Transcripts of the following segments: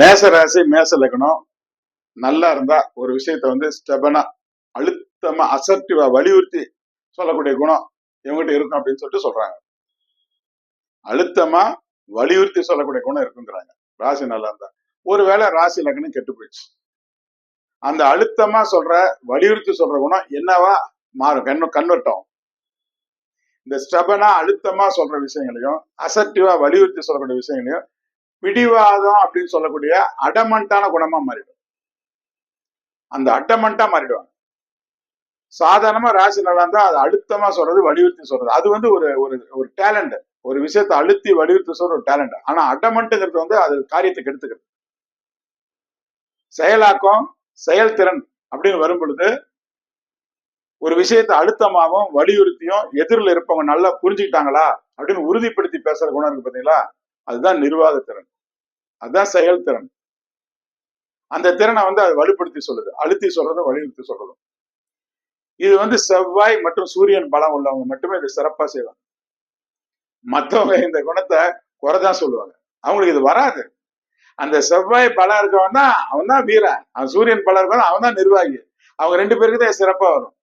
மேச ராசி மேச லக்னம். நல்லா இருந்தா ஒரு விஷயத்த வந்து ஸ்டெபனா அழுத்தமா அசர்டிவா வலியுறுத்தி சொல்லக்கூடிய குணம் இவங்ககிட்ட இருக்கும் அப்படின்னு சொல்லிட்டு சொல்றாங்க. அழுத்தமா வலியுறுத்தி சொல்லக்கூடிய குணம் இருக்குங்கிறாங்க. ராசி நல்லா இருந்தா. ஒருவேளை ராசி லக்னம் கெட்டு போயிடுச்சு. அந்த அழுத்தமா சொல்ற வலியுறுத்தி சொல்ற குணம் என்னவா மாறும்? கண்ணு கன்வெர்ட்டும் இந்த ஸ்டெபனா அழுத்தமா சொல்ற விஷயங்களையும் அசர்டிவா வலியுறுத்தி சொல்லக்கூடிய விஷயங்களையும் பிடிவாதம் அப்படின்னு சொல்லக்கூடிய அடமண்டான குணமா மாறிடும். அந்த அட்டமண்டா மாறிடுவாங்க. சாதாரணமா ராசி நல்லா இருந்தா அது அழுத்தமா சொல்றது வலியுறுத்தி சொல்றது. அது வந்து ஒரு ஒரு ஒரு டேலண்ட் ஒரு விஷயத்தை அழுத்தி வலியுறுத்தி சொல்ற ஒரு டேலண்ட் ஆனா அடமண்ட்டுங்கிறது வந்து அது காரியத்தை கெடுத்துக்கிறது. செயலாக்கம் செயல்திறன் அப்படின்னு வரும் பொழுது ஒரு விஷயத்தை அழுத்தமாகவும் வலியுறுத்தியும் எதிரில் இருப்பவங்க நல்லா புரிஞ்சுக்கிட்டாங்களா அப்படின்னு உறுதிப்படுத்தி பேசுற குணம் இருக்கு பாத்தீங்களா? அதுதான் நிர்வாகத்திறன். அதுதான் செயல்திறன் அந்த திறனை வந்து அது வலுப்படுத்தி சொல்லுது. அழுத்தி சொல்றதும் வலியுறுத்தி சொல்றதும் இது வந்து செவ்வாய் மற்றும் சூரியன் பலம் உள்ளவங்க மட்டுமே இதை சிறப்பா செய்வாங்க. மற்றவங்க இந்த குணத்தை குறைதான் சொல்லுவாங்க. அவங்களுக்கு இது வராது. அந்த செவ்வாய் பலம் இருக்கவன் தான் அவன் தான் வீரன். அவன் சூரியன் பலம் இருக்கவன் அவன் தான் நிர்வாகி. அவங்க ரெண்டு பேருக்கு தான் சிறப்பா வரும்.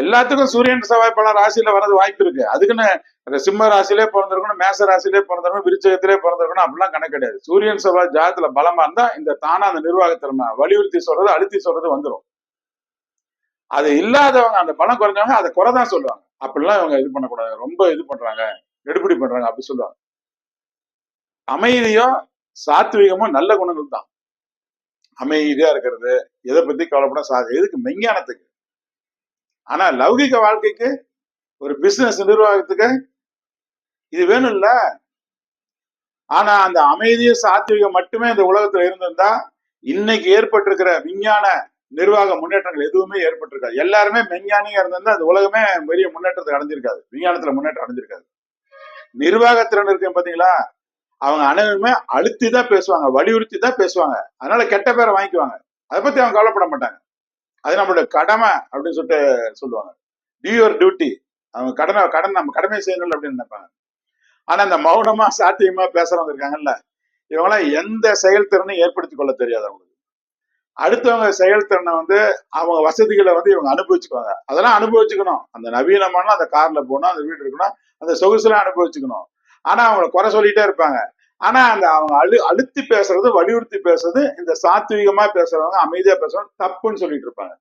எல்லாத்துக்கும் சூரியன் செவ்வாய் பலம் ராசியில வர்றது வாய்ப்பு இருக்கு. அதுக்குன்னு அந்த சிம்ம ராசியிலே பிறந்திருக்கணும் மேச ராசியிலே பிறந்திருக்கணும் விருச்சகத்திலே பிறந்திருக்கணும் அப்படிலாம் கணக்கு கிடையாது. சூரியன் செவ்வாய் ஜாதத்துல பலமா இருந்தா இந்த தானா அந்த நிர்வாகத்திறமை வலியுறுத்தி சொல்றது அழுத்தி சொல்றது வந்துடும் அது இல்லாதவங்க அந்த பலம் குறைஞ்சவங்க அதை குறைதான் சொல்லுவாங்க. அப்படிலாம் இவங்க இது பண்ணக்கூடாது. ரொம்ப இது பண்றாங்க எடுபடி பண்றாங்க அப்படி சொல்லுவாங்க. அமைதியும் சாத்விகமும் நல்ல குணங்கள் தான் அமைதியா இருக்கிறது எதை பத்தி கவலைப்பட சா எதுக்கு மெஞ்ஞானத்துக்கு ஆனா லௌகிக வாழ்க்கைக்கு ஒரு பிசினஸ் நிர்வாகத்துக்கு இது வேணும் இல்ல ஆனா அந்த அமைதியும் சாத்விகம் மட்டுமே இந்த உலகத்துல இருந்திருந்தா இன்னைக்கு ஏற்பட்டிருக்கிற விஞ்ஞான நிர்வாக முன்னேற்றங்கள் எதுவுமே ஏற்பட்டிருக்காது. எல்லாருமே மெஞ்ஞானியா இருந்திருந்தா அந்த உலகமே பெரிய முன்னேற்றத்தை அடைஞ்சிருக்காது. விஞ்ஞானத்துல முன்னேற்றம் அடைஞ்சிருக்காது. நிர்வாகத்திறன் இருக்கு பாத்தீங்களா? அவங்க அனைவருமே அழுத்தி தான் பேசுவாங்க வலியுறுத்தி தான் பேசுவாங்க. அதனால கெட்ட பேரை வாங்கிக்குவாங்க. அதை பத்தி அவங்க கவலைப்பட மாட்டாங்க. அது நம்மளோட கடமை அப்படின்னு சொல்லிட்டு சொல்லுவாங்க. டியூ யுவர் டியூட்டி அவங்க கடனை கடன் நம்ம கடமை செய்யணும் அப்படின்னு நினைப்பாங்க. ஆனா இந்த மௌனமா சாத்தியமா பேசுறவங்க இருக்காங்கல்ல இவங்களாம் எந்த செயல்திறனையும் ஏற்படுத்திக் கொள்ள தெரியாது அவங்களுக்கு. அடுத்தவங்க செயல்திறனை வந்து அவங்க வசதிகளை வந்து இவங்க அனுபவிச்சுக்குவாங்க. அதெல்லாம் அனுபவிச்சுக்கணும். அந்த நவீனமான அந்த கார்ல போகணும் அந்த வீடு இருக்கணும் அந்த சொகுசுலாம் அனுபவிச்சுக்கணும். ஆனா அவங்கள குறை சொல்லிட்டே இருப்பாங்க. ஆனா அந்த அவங்க அழு அழுத்தி பேசுறது வலியுறுத்தி பேசுறது இந்த சாத்வீகமா பேசுறவங்க அமைதியா பேசுறவங்க தப்புன்னு சொல்லிட்டு இருப்பாங்க.